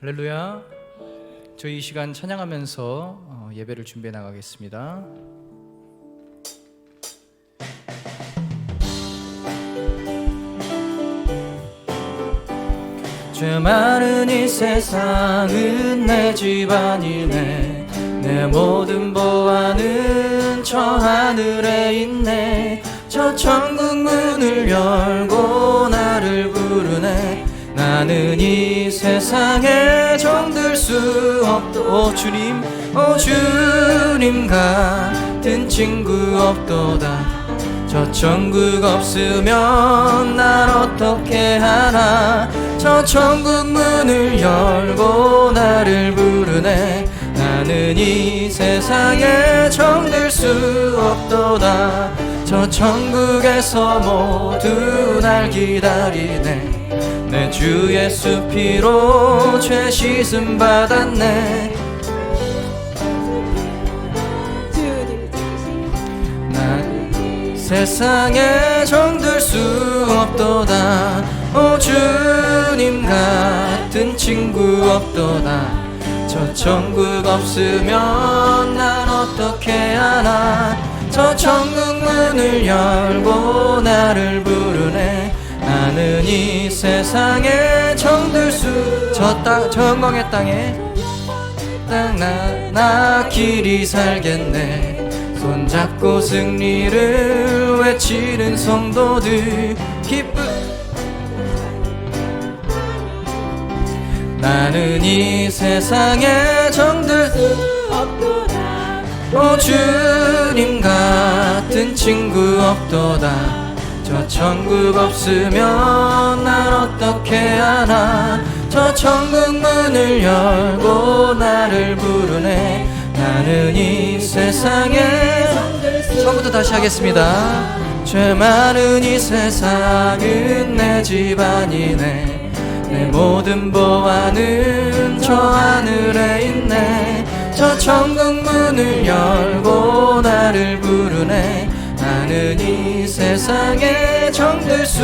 할렐루야. 저희 이 시간 찬양하면서 어, 예배를 준비해 나가겠습니다. 죄 많은 이 세상은 내 집안이네 내 모든 보안은 저 하늘에 있네 저 천국 문을 열고 나를 부르네 나는 이 세상에 정들 수 없도 오 주님 오 주님 같은 친구 없도다. 저 천국 없으면 날 어떻게 하나? 저 천국 문을 열고 나를 부르네. 나는 이 세상에 정들 수 없도다. 저 천국에서 모두 날 기다리네 내주 예수 피로 죄 씻음 받았네. 난 세상에 정들 수 없도다. 오 주님 같은 친구 없도다. 저 천국 없으면 난 어떻게 하나? 저 천국 문을 열고 나를 부르네 나는 이 세상에 정들 수저 영광의 땅에 땅나 나 길이 살겠네. 손잡고 승리를 외치는 성도들 기쁨 나는 이 세상에 정들 오 주님 같은 친구 없도다 저 천국 없으면 날 어떻게 하나? 저 천국 문을 열고 나를 부르네. 나는 이 세상에 처음부터 다시 하겠습니다. 죄 많은 이 세상은 내 집안이네. 내 모든 보안은 저 하늘에 있네. 저 천국 문을 열고 나를 부르네 나는 이 세상에 정들 수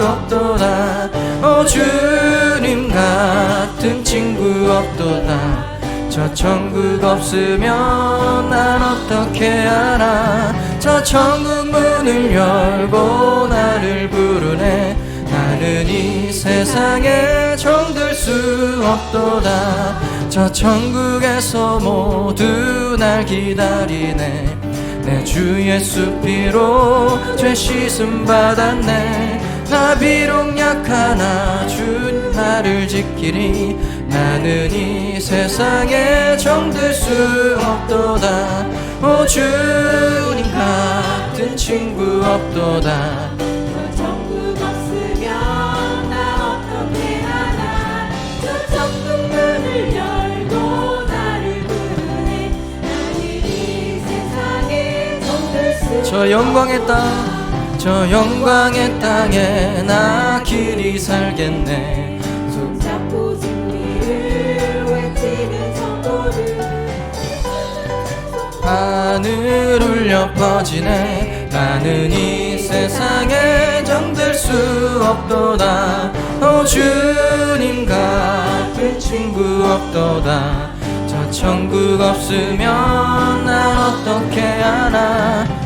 없도다. 오 주님 같은 친구 없도다. 저 천국 없으면 난 어떻게 하나? 저 천국 문을 열고 나를 부르네. 나는 이 세상에 정들 수 없도다. 저 천국에서 모두 날 기다리네 내 주 예수 피로 죄 씻음 받았네. 나 비록 약하나 주 나를 지키리. 나는 이 세상에 정들 수 없도다. 오 주님 같은 친구 없도다 저 영광의 땅, 저 영광의 땅에 나 길이 살겠네. 손잡고 승리를 외치는 성도들 하늘 울려 퍼지네. 나는 이 세상에 정들 수 없도다. 오 주님 같은 친구 없도다. 저 천국 없으면 난 어떻게 하나.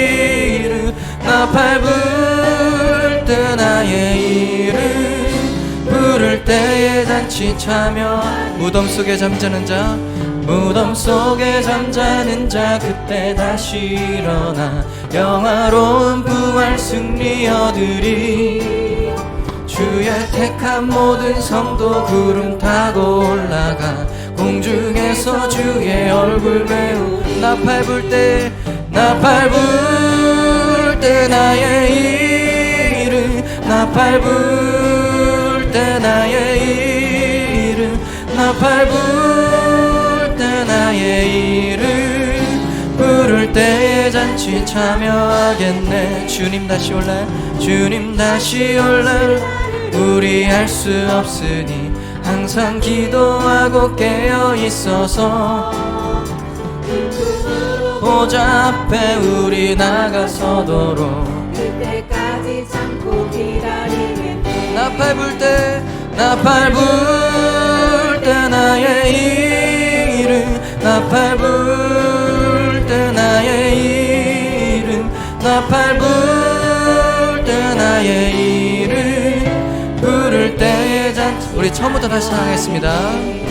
나팔 불 때 나의 이름 부를 때에 잔치 차며 무덤 속에 잠자는 자 무덤 속에 잠자는 자 그때 다시 일어나 영화로운 부활 승리 얻으리 주의 택한 모든 성도 구름 타고 올라가 공중에서 주의 얼굴 배우. 나팔 불 때 나팔 불 때 나의 나팔 불때 나의 이름 나팔 불때 나의 이름 부를 때에 잔치 참여하겠네. 주님 다시 올라 주님 다시 올라. 우리 할 수 없으니 항상 기도하고 깨어 있어서 앞에 우리 나가서도록. 그때까지 참고 기다리겠네 나팔 불때 나팔 불때 나의 이름. 나팔 불때 나의 이름. 나팔 불때 나의 이름. 부를 때에 잔 우리 처음부터 다시 하겠습니다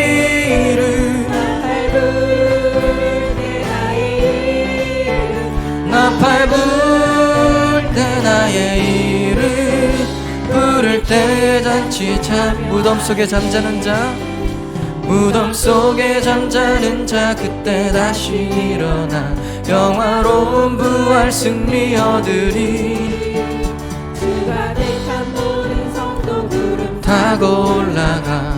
부를 때 잔치 참 무덤 속에 잠자는 자 무덤 속에 잠자는 자 그때 다시 일어나 영화로운 부활 승리 얻으리. 주가 택한 모든 성도 구름 타고 올라가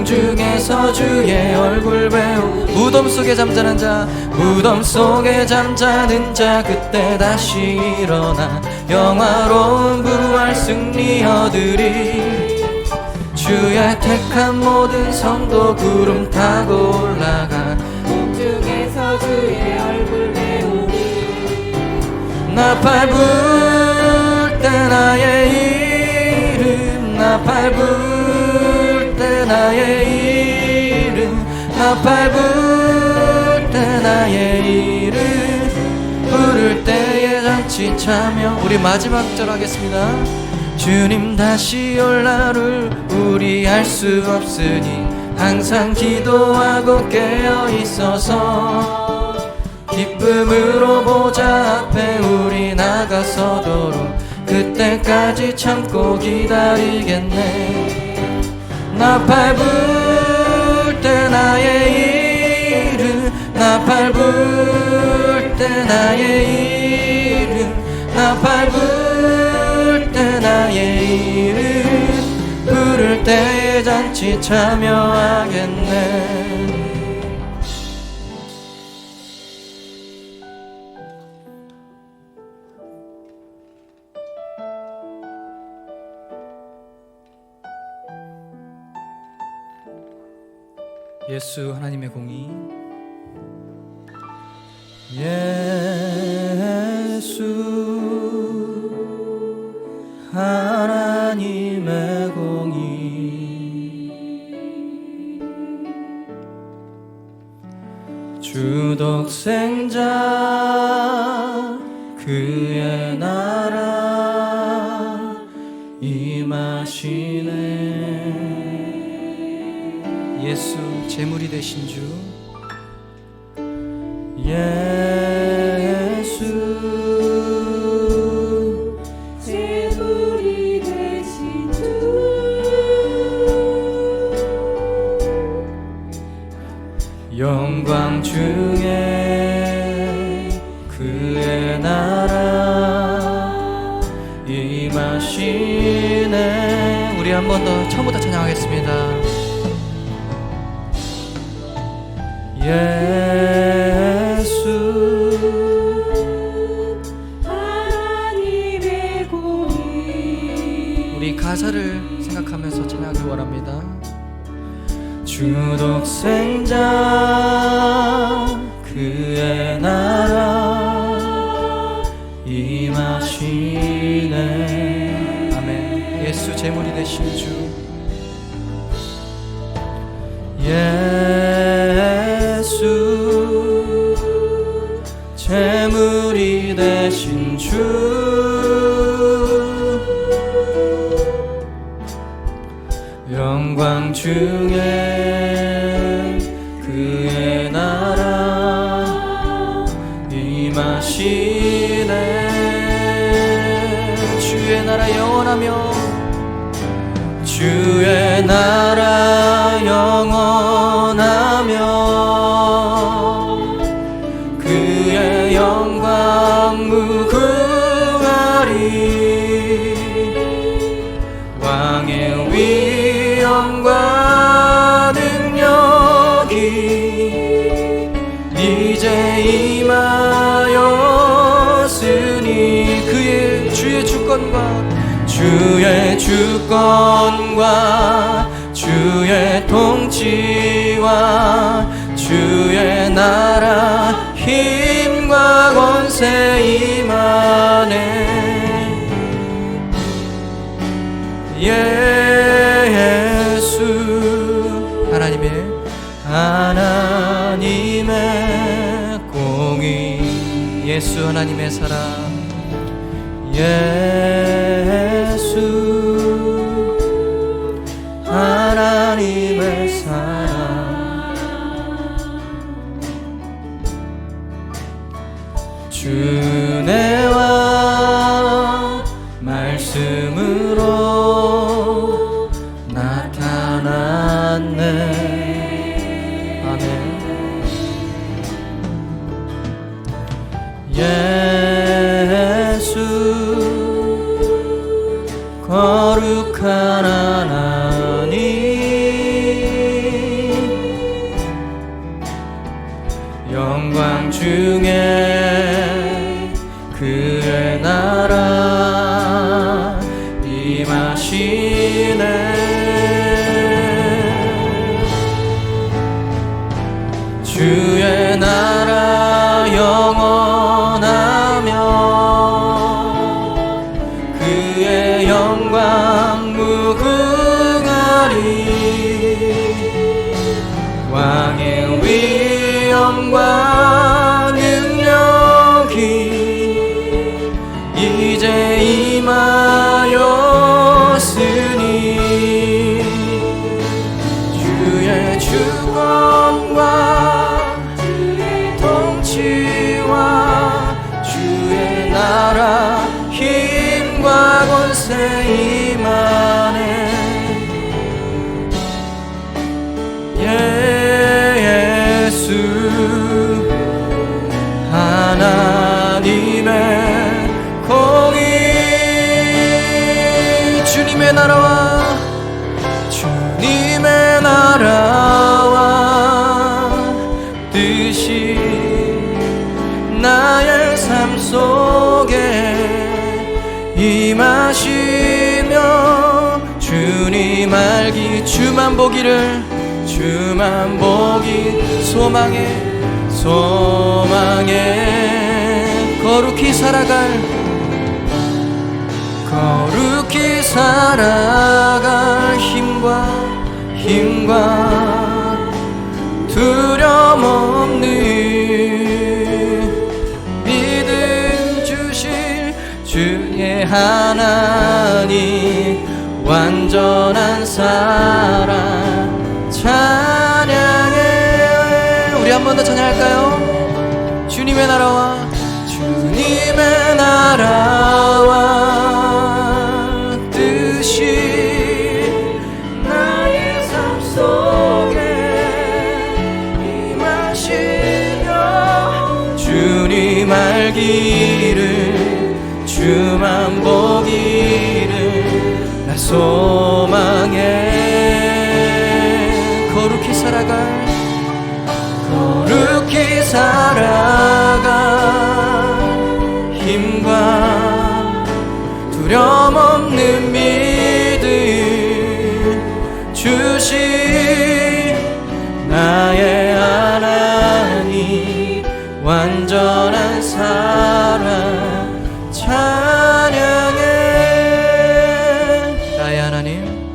공중에서 주의 얼굴 배우 무덤 속에 잠자는 자 무덤 속에 잠자는 자 그때 다시 일어나 영화로운 부활 승리 얻으리 주의 택한 모든 성도 구름 타고 올라가 공중에서 주의 얼굴 배우리 나팔 불때 나의 이름 나팔 불때 나의 이름 나팔 불때 나의 이름 부를 때에 잔치 참여 우리 마지막 절 하겠습니다. 주님 다시 올 날을 우리 알 수 없으니 항상 기도하고 깨어 있어서 기쁨으로 보좌 앞에 우리 나가서도록 그때까지 참고 기다리겠네 나팔 불 때 나의 이름 나팔 불 때 나의 이름 나팔 불 때 나의 이름 부를 때에 잔치 참여하겠네 예수 하나님의 공의. 예수 하나님의 공의. 주독생자 그의 나라 임하시네. 예수 제물이 되신 주. 예수 제물이 되신 주. 영광 중에 그의 나라 임하시네. 우리 한 번 더 처음부터 찬양하겠습니다 예수. 우리 가사를 생각하면서 찬양하길 원합니다. 주독생자 그의 나라 임하시네. 아멘. 예수 제물이 되신 주. 예 영광 중에 그의 나라 임하시네. 주의 나라 영원하며 주의 나라 영원하며 그의 영광 무궁하리 왕의 위 주의 주권과 주의 통치와 주의 나라 힘과 권세 임하네 예수 하나님의 하나님의 공의 예수 하나님의 사랑 예 보기를 주만 보기 소망에 소망에 거룩히 살아갈 거룩히 살아갈 힘과 힘과 두려움 없는 믿음 주실 주의 하나님 완전한 사랑 찬양해 우리 한 번 더 찬양할까요? 주님의 나라와 주님의 나라와 뜻이 나의 삶 속에 임하시며 주님 알기를 주만 보기를 나소 거룩히 살아갈 거룩히 살아갈 힘과 두려움 없는 믿음 주신 나의 하나님 완전한 사랑 찬양해. 나의 하나님